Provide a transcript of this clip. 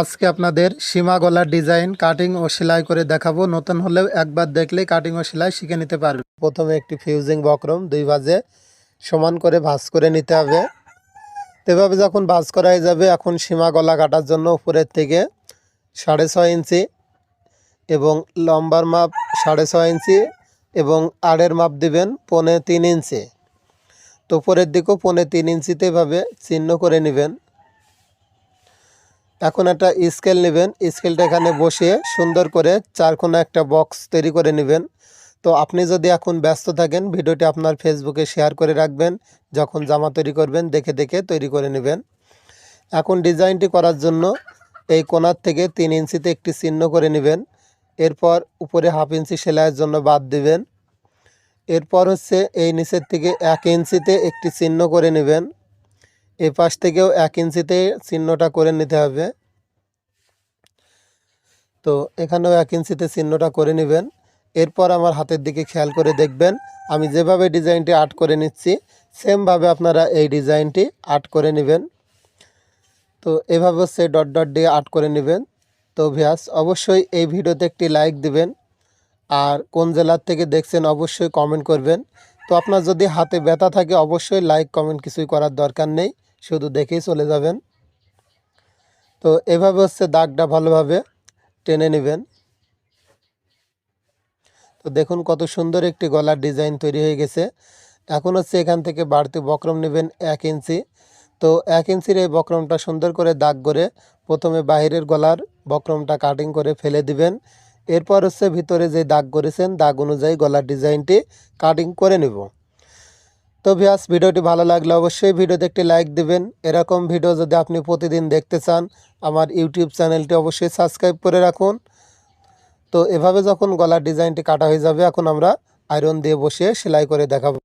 আজকে আপনাদের সীমা গলার ডিজাইন কাটিং ও সেলাই করে দেখাবো। নতুন হলেও একবার দেখলেই কাটিং ও সেলাই শিখে নিতে পারবে প্রথমে একটি ফিউজিং বক্রম, দুই ভাজে সমান করে ভাঁজ করে নিতে হবে। এভাবে যখন ভাঁজ করাই যাবে, এখন সীমা গলা কাটার জন্য উপরের থেকে সাড়ে ছয় ইঞ্চি এবং লম্বার মাপ সাড়ে ছয় ইঞ্চি এবং আড়ের মাপ দিবেন পৌনে তিন ইঞ্চি। তো উপরের দিকেও পৌনে তিন ইঞ্চিতে এভাবে চিহ্ন করে নেবেন। এখন একটা স্কেল নেবেন। স্কেলটা এখানে বসিয়ে সুন্দর করে চারকোনা একটা বক্স তৈরি করে নেবেন। তো আপনি যদি এখন ব্যস্ত থাকেন, ভিডিওটি আপনার ফেসবুকে শেয়ার করে রাখবেন, যখন জামা তৈরি করবেন, দেখে দেখে তৈরি করে নেবেন। এখন ডিজাইনটি করার জন্য এই কোনার থেকে তিন ইঞ্চিতে একটি চিহ্ন করে নেবেন। এরপর উপরে হাফ ইঞ্চি সেলাইয়ের জন্য বাদ দিবেন। এরপর হচ্ছে এই নিচের থেকে এক ইঞ্চিতে একটি চিহ্ন করে নেবেন। এই পাশ থেকেও এক ইঞ্চিতে চিহ্নটা করে নিতে হবে। তো এখানেও এক ইঞ্চিতে চিহ্নটা করে নেবেন। এরপর আমার হাতের দিকে খেয়াল করে দেখবেন, আমি যেভাবে ডিজাইনটি আর্ট করে নিচ্ছি, সেমভাবে আপনারা এই ডিজাইনটি আর্ট করে নেবেন। তো এভাবে সে ডট ডট দিয়ে আর্ট করে নেবেন। তো ভিয়াস অবশ্যই এই ভিডিওতে একটি লাইক দিবেন। আর কোন জেলার থেকে দেখছেন, অবশ্যই কমেন্ট করবেন। তো আপনার যদি হাতে ব্যথা থাকে, অবশ্যই লাইক কমেন্ট কিছুই করার দরকার নেই। শুধু দেখেই চলে যাবেন। তো এভাবে হচ্ছে দাগটা ভালোভাবে টেনে নেবেন। তো দেখুন কত সুন্দর একটি গলার ডিজাইন তৈরি হয়ে গেছে। এখন হচ্ছে এখান থেকে বাড়তি বক্রম নেবেন এক ইঞ্চি। তো এক ইঞ্চির এই বক্রমটা সুন্দর করে দাগ করে প্রথমে বাহিরের গলার বক্রমটা কাটিং করে ফেলে দিবেন। এরপর হচ্ছে ভিতরে যে দাগ করেছেন, দাগ অনুযায়ী গলার ডিজাইনটি কাটিং করে নেব। তো ভিয়াস ভিডিওটি ভালো লাগলে অবশ্যই ভিডিওতে একটি লাইক দিবেন। এরকম ভিডিও যদি আপনি প্রতিদিন দেখতে চান, আমার ইউটিউব চ্যানেলটি অবশ্যই সাবস্ক্রাইব করে রাখুন। তো এভাবে যখন গলার ডিজাইনটি কাটা হয়ে যাবে, এখন আমরা আয়রন দিয়ে বসিয়ে সেলাই করে দেখাবো।